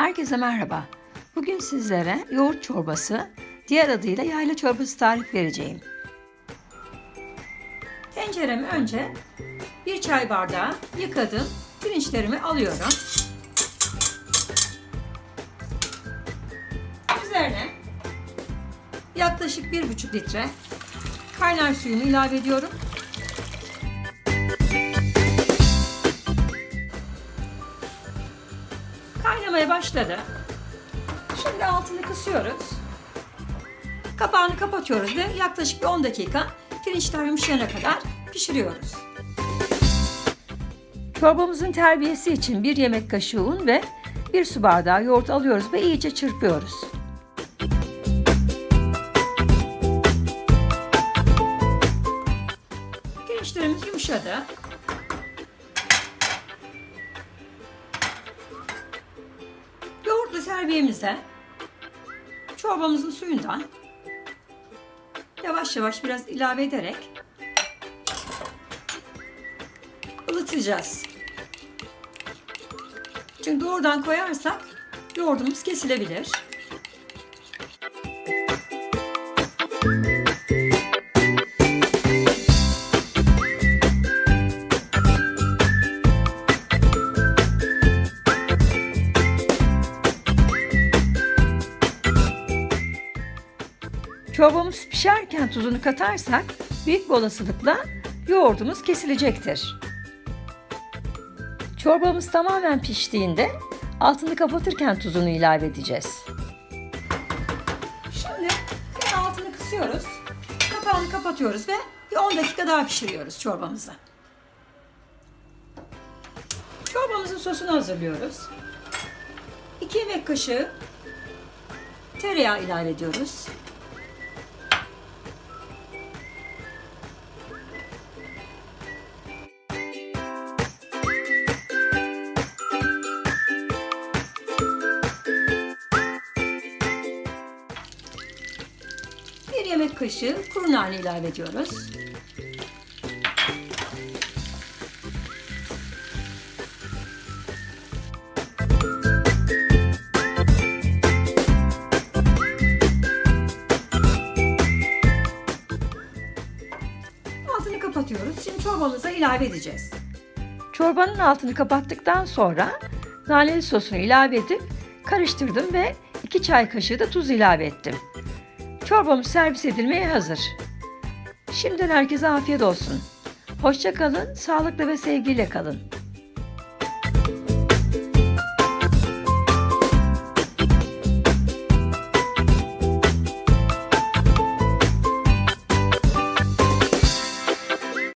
Herkese merhaba. Bugün sizlere yoğurt çorbası, diğer adıyla yayla çorbası tarif vereceğim. Tenceremi önce bir çay bardağı yıkadım. Pirinçlerimi alıyorum. Üzerine yaklaşık bir buçuk litre kaynar suyumu ilave ediyorum. Kaynamaya başladı. Şimdi altını kısıyoruz. Kapağını kapatıyoruz ve yaklaşık bir 10 dakika pirinçler yumuşayana kadar pişiriyoruz. Çorbamızın terbiyesi için bir yemek kaşığı un ve bir su bardağı yoğurt alıyoruz ve iyice çırpıyoruz. Pirinçlerimiz yumuşadı. Terbiyemize çorbamızın suyundan yavaş yavaş biraz ilave ederek ılıtacağız. Çünkü doğrudan koyarsak yoğurdumuz kesilebilir. Çorbamız pişerken tuzunu katarsak büyük bir olasılıkla yoğurdumuz kesilecektir. Çorbamız tamamen piştiğinde altını kapatırken tuzunu ilave edeceğiz. Şimdi bir altını kısıyoruz. Kapağını kapatıyoruz ve bir 10 dakika daha pişiriyoruz çorbamızı. Çorbamızın sosunu hazırlıyoruz. 2 yemek kaşığı tereyağı ilave ediyoruz. Yemek kaşığı kuru nane ilave ediyoruz. Altını kapatıyoruz. Şimdi çorbamıza ilave edeceğiz. Çorbanın altını kapattıktan sonra naneli sosunu ilave edip karıştırdım ve 2 çay kaşığı da tuz ilave ettim. Çorbamız servis edilmeye hazır. Şimdiden herkese afiyet olsun. Hoşça kalın, sağlıklı ve sevgiyle kalın.